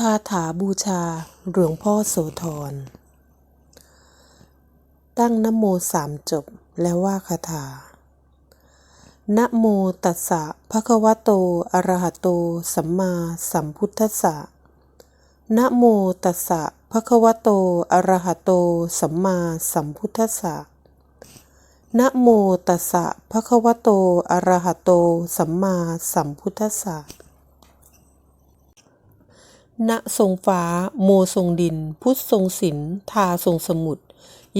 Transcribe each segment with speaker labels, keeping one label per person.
Speaker 1: คาถาบูชาหลวงพ่อโสธร ตั้งนโมสามจบแล้วว่าคาถา นะโมตัสสะภะคะวะโต อะระหะโต สัมมาสัมพุทธัสสะ นะโมตัสสะภะคะวะโต อะระหะโต สัมมาสัมพุทธัสสะ นะโมตัสสะภะคะวะโต อะระหะโต สัมมาสัมพุทธัสสะ ณทรงฟ้า โมทรงดิน พุทธทรงศิลทาทรงสมุทร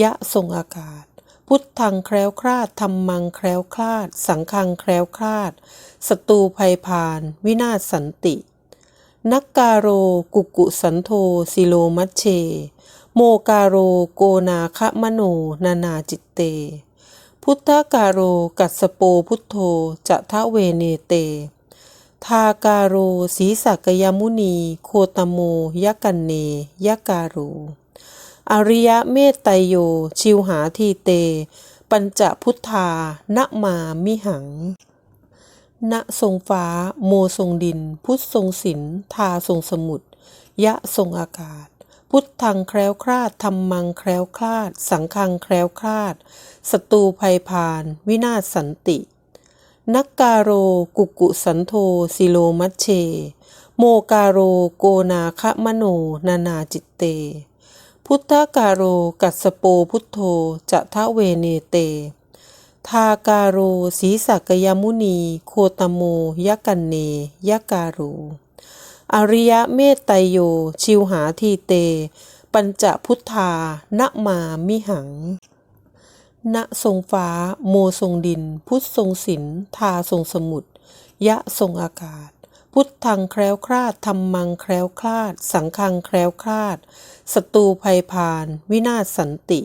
Speaker 1: ยะทรงอากาศ พุทธังแคล้วคลาดธรรมังแคล้วคลาด สังฆังแคล้วคลาดศัตรูภัยพาน วินาศสันติ นักการโร กุกุสันโธสิโลมัชเช โมการโร โกนาคะมโน นานาจิตเต พุทธการโร กัสโปพุทโธจะทะเวเนเต ทาการโรสีสักยมุนี โคตโมยกันเนยการโรอริยะเมตไตโย ชิวหาทีเต ปัญจพุทธานะมามิหัง ณทรงฟ้า โมทรงดิน พุทธทรงศิลทาทรงสมุทรยะทรงอากาศ พุทธังแคล้วคลาดธรรมังแคล้วคลาด สังฆังแคล้วคลาดศัตรูภัยพาน วินาศสันติ นักการโรกุกุสันโธสิโลมัชเช โมการโรโกนาคะมโนนานาจิตเต พุทธการโรกัสโปพุทโธจะทะเวเนเต ทาการโรสีสักยมุนี โคตโมยกันเนยการโรอริยะเมตไตโย ชิวหาทีเต ปัญจพุทธานะมามิหัง ณทรงฟ้า โมทรงดิน พุทธทรงศิลทาทรงสมุทรยะทรงอากาศ พุทธังแคล้วคลาดธรรมังแคล้วคลาด สังฆังแคล้วคลาดศัตรูภัยพาน วินาศสันติ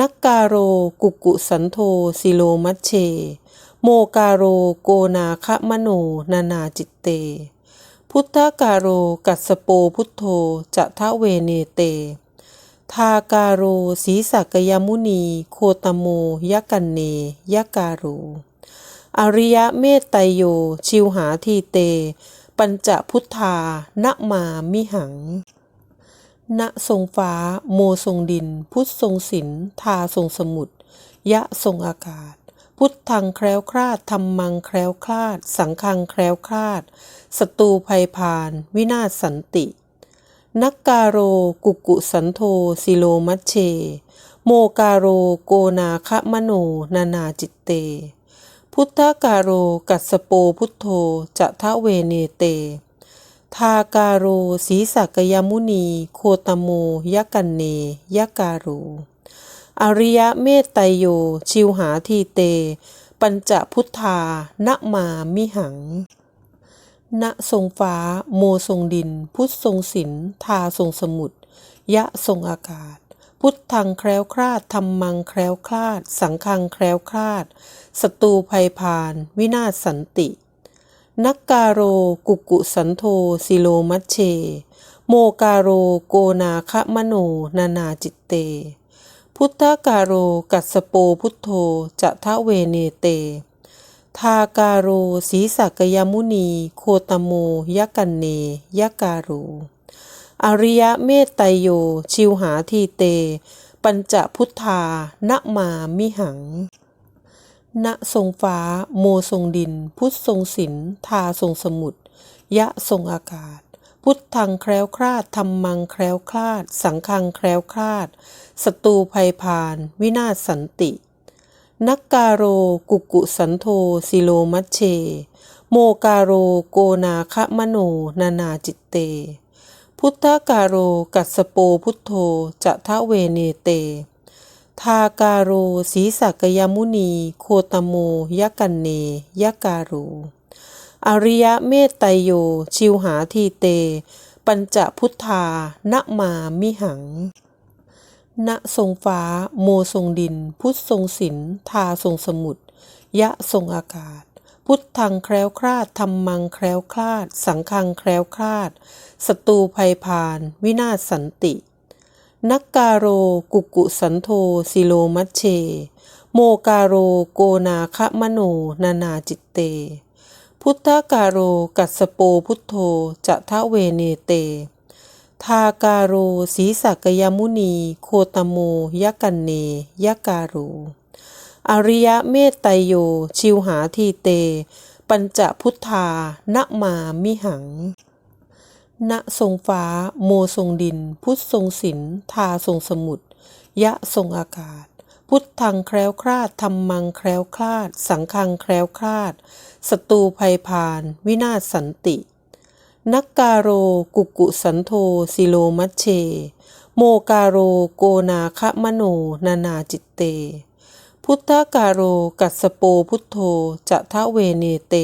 Speaker 1: นักการโร กุกุสันโธสิโลมัชเช โมการโร โกนาคะมโน นานาจิตเต พุทธการโร กัสสโปพุทโธจะทะเวเนเต ทาการโรสีสักยมุนี โคตโมยกันเนยการโรอริยะเมตไตโย ชิวหาทีเต ปัญจพุทธานะมามิหัง ณทรงฟ้า โมทรงดิน พุทธทรงศิลทาทรงสมุทรยะทรงอากาศ พุทธังแคล้วคลาดธรรมังแคล้วคลาด สังฆังแคล้วคลาดศัตรูภัยพาน วินาศสันติ นักการโรกุกุสันโธสิโลมัชเช โมการโรโกนาคะมโนนานาจิตเต พุทธการโรกัสสโปพุทโธจะทะเวเนเต ทาการโรสีสักยมุนี โคตโมยกันเนยการโรอริยะเมตไตโย ชิวหาทีเต ปัญจพุทธานะมามิหัง ณทรงฟ้า โมทรงดิน พุทธทรงศิลทาทรงสมุทรยะทรงอากาศ พุทธังแคล้วคลาดธรรมังแคล้วคลาด สังฆังแคล้วคลาดศัตรูภัยพาน วินาศสันติ นักกาโร กุกุสันโธสิโลมัชเช โมกาโร โกนาคะมโน นานาจิตเต พุทธกาโร กัสโปพุทโธจะทะเวเนเต ทาการโรสีสักยมุนี โคตโมยกันเนยการโรอริยะเมตไตโย ชิวหาทีเต ปัญจพุทธานะมามิหัง ณทรงฟ้า โมทรงดิน พุทธทรงศิลทาทรงสมุทรยะทรงอากาศ พุทธังแคล้วคลาดธรรมังแคล้วคลาด สังฆังแคล้วคลาดศัตรูภัยพาน วินาศสันติ นักการโรกุกุสันโธสิโลมัชเช โมการโรโกนาคมโนนานาจิตเต พุทธการโรกัสสโปพุทโธจะทะเวเนเต ทาการโรสีสักยมุนี โคตโมยกันเนยการโรอริยะเมตไตโย ชิวหาทีเต ปัญจพุทธานะมามิหัง ณทรงฟ้า โมทรงดิน พุทธทรงศิลทาทรงสมุทรยะทรงอากาศ พุทธังแคล้วคลาดธรรมังแคล้วคลาด สังฆังแคล้วคลาดศัตรูภัยพาน วินาศสันติ นักการโร กุกุสันโธสิโลมัชเช โมการโร โกนาคะมโน นานาจิตเต พุทธการโร กัสสโปพุทโธจะทะเวเนเต ทาการโรสีสักยมุนี โคตโมยะกันเนยะการโรอริยเมตไตโย ชิวหาทีเต ปัญจพุทธานะมามิหัง ณทรงฟ้า โมทรงดิน พุทธทรงศิลทาทรงสมุทรยะทรงอากาศ พุทธังแคล้วคลาดธรรมังแคล้วคลาด สังฆังแคล้วคลาดศัตรูภัยพาน วินาศสันติ นักการโรกุกุสันโธสิโลมัชเช โมการโรโกนาคะมโนนานาจิตเต พุทธการโรกัสสโปพุทโธจะทะเวเนเต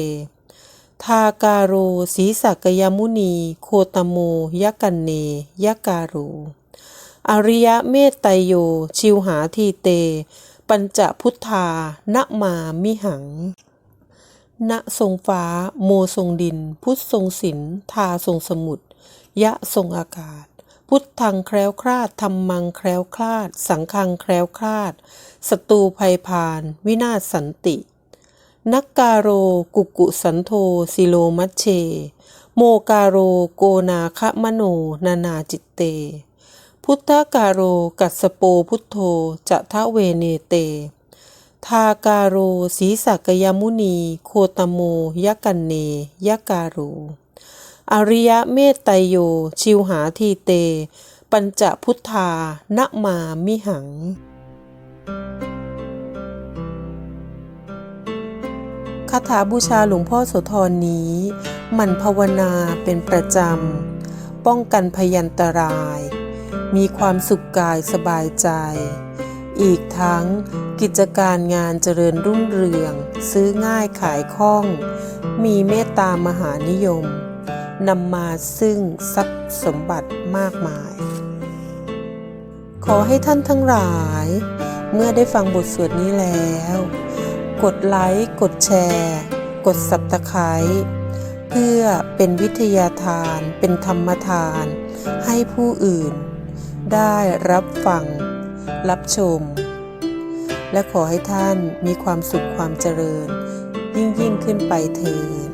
Speaker 1: ทาการโรสีสักยมุนี โคตโมยกันเนยการโรอริยเมตไตโย ชิวหาทีเต ปัญจพุทธานะมามิหัง ณทรงฟ้า โมทรงดิน พุทธทรงศิลทาทรงสมุทรยะทรงอากาศ พุทธังแคล้วคลาดธรรมังแคล้วคลาด สังฆังแคล้วคลาดศัตรูภัยพาน วินาศสันติ นักการโร กุกุสันโธสิโลมัชเช โมการโร โกนาคะมโน นานาจิตเต พุทธการโร กัสสโปพุทโธจะทะเวเนเต ทาการโรสีสักยมุนี โคตโมยกันเนยะการโรอริยะเมตไตโย ชิวหาทีเต ปัญจพุทธานะมามิหัง คาถาบูชาหลวงพ่อโสธรนี้ มั่นภาวนาเป็นประจำ ป้องกันพยันตราย มีความสุขกายสบายใจ อีกทั้งกิจการงานเจริญรุ่งเรือง ซื้อง่ายขายคล่อง มีเมตตามหานิยมนำมาซึ่งทรัพย์สมบัติมากมาย ขอให้ท่านทั้งหลาย เมื่อได้ฟังบทสวดนี้แล้ว กดไลค์ กดแชร์ กดสับตะไคร้เพื่อเป็นวิทยาทาน เป็นธรรมทาน ให้ผู้อื่น ได้รับฟัง รับชม และขอให้ท่านมีความสุขความเจริญ ยิ่งยิ่งขึ้นไปเถิด